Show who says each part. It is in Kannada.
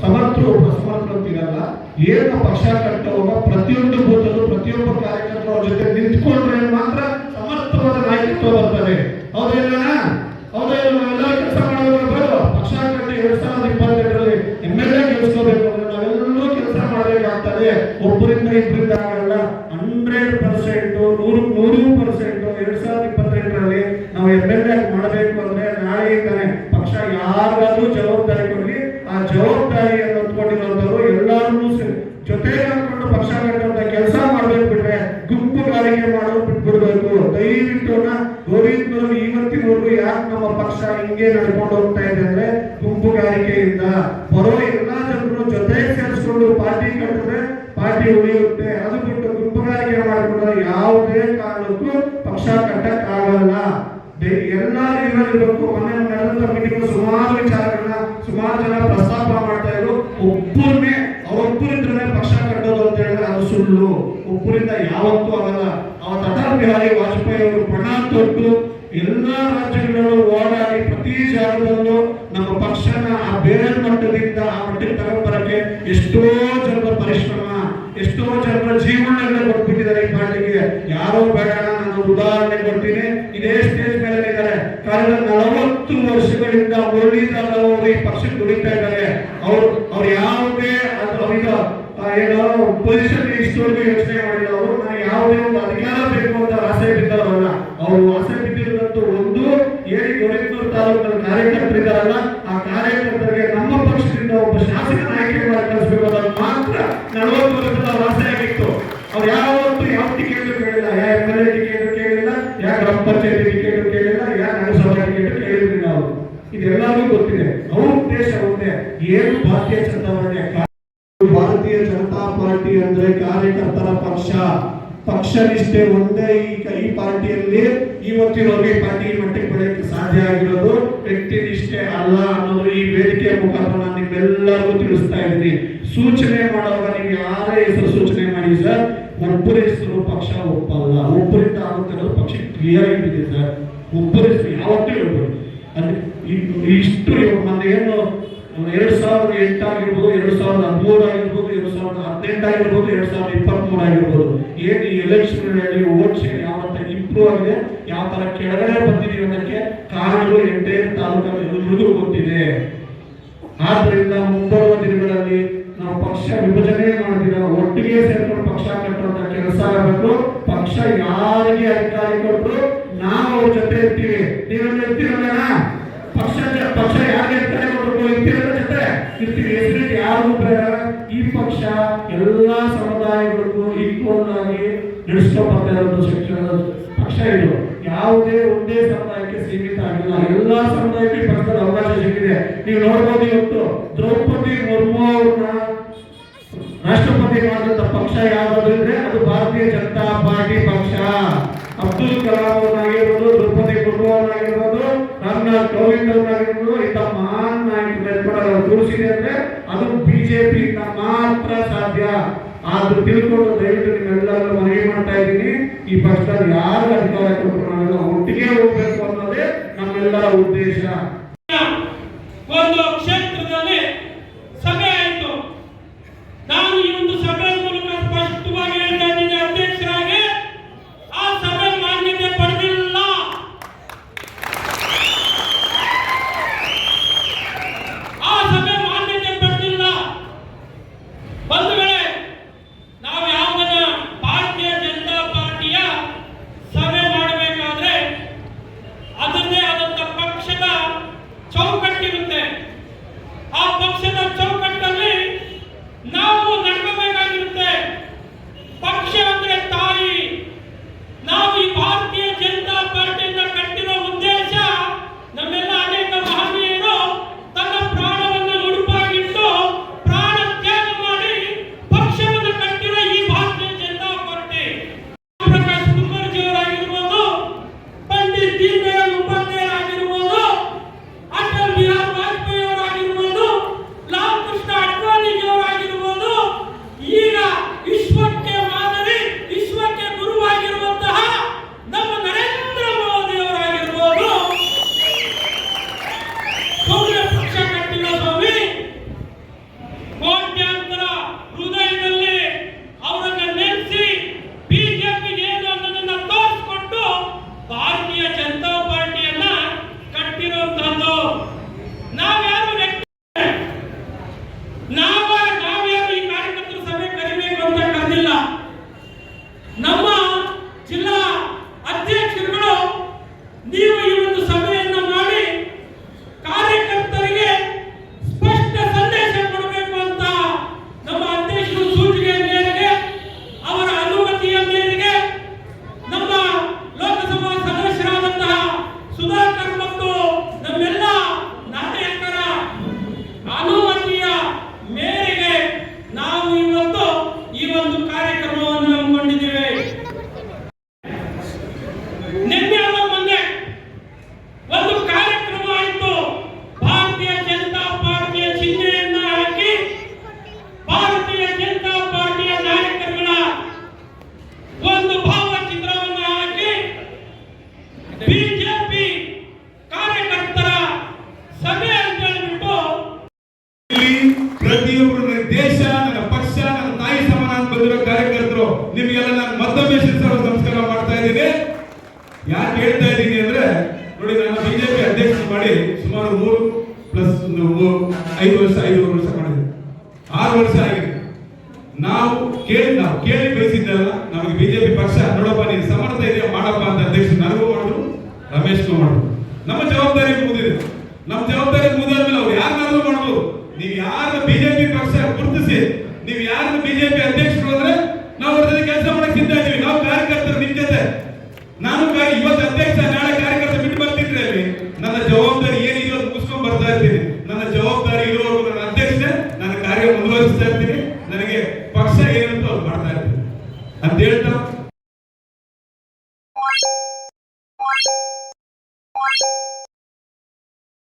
Speaker 1: ಸಮರ್ಥರು ಸಮರ್ಥರು ಅಂತಿರಲ್ಲ ಏನು ಪಕ್ಷ ಕಟ್ಟುವಾಗ ಪ್ರತಿಯೊಂದು ಬೂತಲ್ಲೂ ಪ್ರತಿಯೊಬ್ಬ ಕಾರ್ಯಕರ್ತರ ಜೊತೆ ನಿಂತ್ಕೊಂಡ್ರೆ ಮಾತ್ರ ಸಮರ್ಥವಾದ ನಾಯಕತ್ವ ಬರ್ತದೆ. ಹೌದಿಲ್ಲ ಹೌದಾ ಇಲ್ಲ ಎಲ್ಲ ಕೆಲಸ ಮಾಡೋದು ಪಕ್ಷ ಕಟ್ಟಿ ಎರಡ್ ಸಾವಿರದ ಇಪ್ಪತ್ತೆರಡರಲ್ಲಿ ಎಂ ಎಲ್ ಎ ಗೆಲ್ಸ್ಕೋಬೇಕು ಅಂದ್ರೆ ನಾವೆಲ್ಲರೂ ಕೆಲಸ ಮಾಡಬೇಕಾಗ್ತದೆ ಒಬ್ಬರಿಂದ ಇಬ್ಬರಿಂದ ಆಗಲ್ಲ ಹಂಡ್ರೆಡ್ ಪರ್ಸೆಂಟ್ ನೂರು ನೂರು ಪರ್ಸೆಂಟ್ ಎರಡ್ ಸಾವಿರದ ಇಪ್ಪತ್ತೆಂಟರಲ್ಲಿ ನಾವು ಎಂ ಎಲ್ ಎ ಮಾಡಬೇಕು ಅಂದ್ರೆ ನಾಳೆಯಿಂದಾನೆ ಪಕ್ಷ ಯಾರಿಗಾದ್ರೂ ಜವಾಬ್ದಾರಿ ಕೊಡ್ಲಿ ಆ ಜವಾಬ್ದಾರಿಯನ್ನು ಹೊತ್ಕೊಂಡಿರುವಂತವ್ರು ಎಲ್ಲರೂ ಜೊತೆಗೆ ಹಾಕೊಂಡು ಪಕ್ಷ ಕಟ್ಟುವಂತ ಕೆಲಸ ಮಾಡ್ಬೇಕು ಬಿಟ್ರೆ ಗುಂಪುಗಾರಿಕೆ ಮಾಡೋದು ಬಿಟ್ಬಿಡ್ಬೇಕು ದಯವಿಟ್ಟು ಗೋವಿಂದವರು ಇವತ್ತಿನವರೆಗೂ ಯಾಕೆ ನಮ್ಮ ಪಕ್ಷ ಹಿಂಗೆ ನಡ್ಕೊಂಡು ಹೋಗ್ತಾ ಇದೆ ಅಂದ್ರೆ ಗುಂಪುಗಾರಿಕೆಯಿಂದ ಬರೋ ಎಲ್ಲಾ ಜನರು ಜೊತೆ ಸೇರಿಸ್ಕೊಂಡು ಪಾರ್ಟಿ ಕಟ್ಟಿದ್ರೆ ಪಾರ್ಟಿ ಉಳಿಯುತ್ತೆ. ಅದು ಬಿಟ್ಟು ಗುಂಪುಗಾರಿಕೆ ಮಾಡಿಕೊಂಡ್ರೆ ಯಾವುದೇ ಕಾರಣಕ್ಕೂ ಪಕ್ಷ ಕಟ್ಟಕ್ ಆಗಲ್ಲ ಎಲ್ಲ ಇರಬೇಕು ಮೊನ್ನೆ ನಡೆದಂತ ಮೀಟಿಂಗ್ ಸುಮಾರು ವಿಚಾರಗಳನ್ನ, ಸುಮಾರು ಜನ ಪ್ರಸ್ತಾಪ ಮಾಡ್ತಾ ಇದ್ರು. ಒಬ್ಬರನ್ನೇ, ಅವರೊಬ್ಬರಿದ್ರೆ ಪಕ್ಷ ಕಟ್ಟೋದು ಅಂತ ಹೇಳಿದ್ರೆ ಅದು ಸುಳ್ಳು. ಒಬ್ಬರಿಂದ ಯಾವತ್ತೂ ಆಗಲ್ಲ. ಅವತ್ತು ಅಟಲ್ ಬಿಹಾರಿ ವಾಜಪೇಯಿ ಅವರು ಪಣ ತೊಟ್ಟು ಎಲ್ಲಾ ರಾಜ್ಯಗಳಲ್ಲೂ ಓಡಾಡಿ ಪ್ರತಿ ಜಾಗದಲ್ಲೂ ನಮ್ಮ ಪಕ್ಷನ ಆ ಬೇರೆ ಮಟ್ಟದಿಂದ ಆ ಮಟ್ಟಕ್ಕೆ ತಗೊಂಡ್ಬರಕ್ಕೆ ಎಷ್ಟೋ ಜನರ ಪರಿಶ್ರಮ ಎಷ್ಟೋ ಜನರ ಜೀವನಗಳನ್ನ ಕೊಟ್ಬಿಟ್ಟಿದ್ದಾರೆ ಈ ಪಾರ್ಟಿಗೆ. ಯಾರೋ ಬೇಡ ನಾನು ಉದಾಹರಣೆ ಕೊಡ್ತೀನಿ. ಇದೇ ಸ್ಟೇಜ್ ಮೇಲೆ ಇದ್ದಾರೆ ಕಳೆದ ನಲವತ್ತು ವರ್ಷಗಳಿಂದ ಮುರಳೀಧರ್ ಈ ಪಕ್ಷಕ್ಕೆ ದುಡಿತಾ ಇದ್ದಾರೆ. ಅವ್ರು ಅವ್ರು ಯಾವುದೇ ಅದು ಆ, ಏನೋ ಪೊಸಿಷನ್ ಇಷ್ಟೊಂದು ಯೋಚನೆ ಮಾಡಿಲ್ಲ ಅವರು ನಾನು ಯಾವುದೇ ಒಂದು ಅಧಿಕಾರ ಬೇಕು ಅಂತ ಆಸೆ ಬಿದ್ದವರಲ್ಲ ಅವರು ಆಸೆ ಬಿದ್ದಿರೋದಂತೂ ಒಂದು ಏಳಿ ದೊರೆತೂರು ತಾಲೂಕಿನ ಕಾರ್ಯಕರ್ತರಿದ್ದಾರಲ್ಲ ಆ ಕಾರ್ಯಕರ್ತರಿಗೆ ನಮ್ಮ ಪಕ್ಷದಿಂದ ಒಬ್ಬ ಶಾಸಕ ಆಯ್ಕೆ ಮಾಡಿ ಕಳಿಸ್ಬೇಕು ಅನ್ನೋದು ಮಾತ್ರ ನಲವತ್ತು ವರ್ಷದ ಅವ್ರ ಆಸೆ ಆಗಿತ್ತು ಅವ್ರು ಯಾವತ್ತೂ ಯಾವ ಟಿಕೆಟ್ ಕೇಳಿಲ್ಲ ಯಾವ ಎಂ ಎಲ್ ಎ ಟಿಕೆಟ್ ಕೇಳಿಲ್ಲ ಯಾವ ಗ್ರಾಮ ಪಂಚಾಯತಿ ಟಿಕೆಟ್ ಕೇಳಿಲ್ಲ ಯಾವ ನಗರಸಭಾ ಟಿಕೆಟ್ ಕೇಳಿದ್ರಿ ನಾವು ಇದೆಲ್ಲರಿಗೂ ಗೊತ್ತಿದೆ ಅವ್ರ ಉದ್ದೇಶ ಒಂದೇ ಏನು ಭಾರತೀಯ ಜನತಾ ಪಾರ್ಟಿ ಭಾರತೀಯ ಜನತಾ ಪಾರ್ಟಿ ಅಂದ್ರೆ ಕಾರ್ಯಕರ್ತರ ಪಕ್ಷ. ಪಕ್ಷ ನಿಷ್ಠೆ ಒಂದೇ ಈ ಈ ಪಾರ್ಟಿಯಲ್ಲಿ ಇವತ್ತಿನವರೆಗೆ ಈ ಪಾರ್ಟಿ ಮಟ್ಟಿಗೆ ಬೆಳೆಯಕ್ಕೆ ಸಾಧ್ಯ ಆಗಿರೋದು ವ್ಯಕ್ತಿ ನಿಷ್ಠೆ ಅಲ್ಲ ಅನ್ನೋದು ಈ ವೇದಿಕೆಯ ಮುಖಾಂತರ ನಾನು ನಿಮ್ಮೆಲ್ಲರಿಗೂ ತಿಳಿಸ್ತಾ ಇದ್ದೀನಿ. ಸೂಚನೆ ಮಾಡುವಾಗ ನೀವು ಯಾರೇ ಹೆಸರು ಸೂಚನೆ ಮಾಡಿ ಸರ್, ಒಬ್ಬರ ಹೆಸರು ಪಕ್ಷ ಒಪ್ಪಲ್ಲ ಒಬ್ಬರಿಂದ ಆಗುತ್ತೆ ಅನ್ನೋದು ಪಕ್ಷ ಕ್ಲಿಯರ್ ಆಗಿದೆ ಸರ್. ಒಬ್ಬರ ಹೆಸರು ಯಾವತ್ತೂ ಹೇಳ್ಬೋದು ಅಂದ್ರೆ ಇಷ್ಟು ಮೊನ್ನೆ ಏನು ಎರಡ್ ಸಾವಿರದ ಎಂಟಾಗಿರ್ಬೋದು, ಎರಡ್ ಸಾವಿರದ ಹದಿಮೂರು ಆಗಿರ್ಬೋದು ಎರಡ್ ಸಾವಿರದ ಹದಿನೆಂಟು ಆಗಿರ್ಬೋದು ಎರಡ್ ಸಾವಿರದ ಇಪ್ಪತ್ತ್ಮೂರು ಆಗಿರ್ಬೋದು ಏನು ಈ ಎಲೆಕ್ಷನ್ಗಳಲ್ಲಿ ವೋಟ್ ಶೇರ್ ಯಾವ ತರ ಇಂಪ್ರೂವ್ ಆಗಿದೆ, ಯಾವ ಥರ ಕೆಳಗಡೆ ಬಂದಿದೀವಿ ಅನ್ನೋಕ್ಕೆ ಕಾರಣಗಳು ಎಂಟೇ ತಾಲೂಕಲ್ಲಿ ಎಲ್ರಿಗೂ ಗೊತ್ತಿದೆ ಆದ್ರಿಂದ ಮುಂಬರುವ ದಿನಗಳಲ್ಲಿ ನಾವು ಪಕ್ಷ ವಿಭಜನೆ ಮಾಡಿದಿರ ಒಟ್ಟಿಗೆ ಸೇರ್ಕೊಂಡು ಪಕ್ಷ ಕಟ್ಟುವಂತ ಕೆಲಸ ಆಗಬೇಕು. ಪಕ್ಷ ಯಾರಿಗೆ ಅಧಿಕಾರಿ ಕೊಟ್ಟರು, ನಾವು ಅವ್ರ ಜೊತೆ ಇರ್ತೀವಿ. ನೀವೆಲ್ಲ ಇರ್ತೀರಲ್ಲ ಪಕ್ಷ ಇರ್ತೀವಿ ಯಾರು ಈ ಪಕ್ಷ ಎಲ್ಲಾ ಸಮುದಾಯಗಳಿಗೂ ಈಕ್ವಲ್ ಆಗಿ ನಡೆಸ್ಕೊಂಡು ಬರ್ತಾ ಇರೋದು ಪಕ್ಷ ಇದು. ಯಾವುದೇ ಒಂದೇ ಸಮುದಾಯಕ್ಕೆ ಸೀಮಿತ ಆಗಿಲ್ಲ. ಎಲ್ಲಾ ಸಮುದಾಯಕ್ಕೆ ಪಕ್ಷದ ಅವಕಾಶ ಸಿಕ್ಕಿದೆ. ನೀವು ನೋಡ್ಬೋದು ಇವತ್ತು ದ್ರೌಪದಿ ಮುರ್ಮು ಅವ್ರನ್ನ ರಾಷ್ಟ್ರಪತಿ ಮಾಡಿದಂತ ಪಕ್ಷ ಯಾವ್ದು ಇದ್ರೆ ಅದು ಭಾರತೀಯ ಜನತಾ ಪಾರ್ಟಿ ಪಕ್ಷ. ಅಬ್ದುಲ್ ಕಲಾಂ ಅವ್ರನ್ನಾಗಿರ್ಬೋದು, ದ್ರೌಪದಿ ಮುರ್ಮು ಅವ್ರನ್ನಾಗಿರ್ಬೋದು, ರಾಮನಾಥ್ ಕೋವಿಂದ್ ಇಂಥ ಮಹಾನ್ ನಾಯಕರು ಕೂಡ ನಾವು ತೋರಿಸಿದೆ ಅಂದ್ರೆ ಅದು ಬಿಜೆಪಿಯಿಂದ ಮಾತ್ರ ಸಾಧ್ಯ ಆದ್ರೂ ತಿಳ್ಕೊಂಡು ದಯವಿಟ್ಟು ನಿಮ್ಮೆಲ್ಲರೂ ಮನವಿ ಮಾಡ್ತಾ ಇದ್ದೀನಿ. ಈ ಪಕ್ಷದಲ್ಲಿ ಯಾರು ಅಧಿಕಾರ ಕೊಟ್ಟರು ನಾವೆಲ್ಲ ಒಟ್ಟಿಗೆ ಹೋಗ್ಬೇಕು ಅನ್ನೋದೇ ನಮ್ಮೆಲ್ಲರ ಉದ್ದೇಶ.
Speaker 2: ಬಂದಿರೋ ಕಾರ್ಯಕರ್ತರು, ನಿಮಗೆಲ್ಲ ನಾನು ಮತ್ತೊಮ್ಮೆ ಶಿರಸಾವ ಸಂಸ್ಕಾರ ಮಾಡ್ತಾ ಇದ್ದೀನಿ. ಯಾಕೆ ಹೇಳ್ತಾ ಇದ್ದೀನಿ ಅಂದ್ರೆ, ನೋಡಿ ನಾನು ಬಿಜೆಪಿ ಅಧ್ಯಕ್ಷ ಮಾಡಿ ಸುಮಾರು ಮೂರು ಪ್ಲಸ್ ಒಂದು ಐದು ವರ್ಷ, ಐದೂವರೆ ವರ್ಷ ಮಾಡಿದೆ ಆರು ವರ್ಷ ಆಗಿದೆ. ನಾವು ಕೇಳಿ ನಾವು ಕೇಳಿ ಬಯಸಿದ್ದಲ್ಲ ನಮಗೆ ಬಿಜೆಪಿ ಪಕ್ಷ, ನೋಡಪ್ಪ, ನೀನು ಸಮರ್ಥ ಇದೆಯಾ, ಮಾಡಪ್ಪ ಅಂತ ಅಧ್ಯಕ್ಷ ನನಗೂ ಮಾಡಿದ್ರು ರಮೇಶ್ ಮಾಡಿದ್ರು. ನಮ್ಮ ಜವಾಬ್ದಾರಿ ಮುಗಿದಿದೆ. ನಮ್ಮ ಜವಾಬ್ದಾರಿ ಮುಗಿದಾದ್ಮೇಲೆ ಅವ್ರು ಯಾರನ್ನಾದ್ರೂ ಮಾಡ್ಬೋದು. ನೀವು ಯಾರು ಬಿಜೆಪಿ ಪಕ್ಷ ಗುರುತಿಸಿ ನೀವು ಯಾರು ಬಿಜೆಪಿ ಅಧ್ಯಕ್ಷರು ಅಂದ್ರೆ ನಾವು ಅವ್ರ ಜೊತೆ ಕೆಲಸ ಮಾಡಕ್ ಸಿದ್ಧ ಇದೀವಿ ನಾವು ಕಾರ್ಯಕರ್ತರು ನಿಮ್ ಜೊತೆ. ನಾನು ಇವತ್ತು ಅಧ್ಯಕ್ಷ, ನಾಳೆ ಕಾರ್ಯಕರ್ತ ಬಿಟ್ಟು ಬರ್ತಿದ್ರೆ ಅಲ್ಲಿ ನನ್ನ ಜವಾಬ್ದಾರಿ ಏನಿದೆ ಅದು ಮುಗಿಸ್ಕೊಂಡ್ ಬರ್ತಾ ಇರ್ತೀನಿ. ನನ್ನ ಜವಾಬ್ದಾರಿ ಇರುವವರೆಗೂ ನನ್ನ ಅಧ್ಯಕ್ಷ, ನನ್ನ ಕಾರ್ಯ ಮುಂದುವರಿಸ್ತಾ ಇರ್ತೀನಿ. ನನಗೆ ಪಕ್ಷ ಏನಂತ ಅವ್ರು ಮಾಡ್ತಾ ಇರ್ತೀನಿ ಅಂತ ಹೇಳ್ತಾ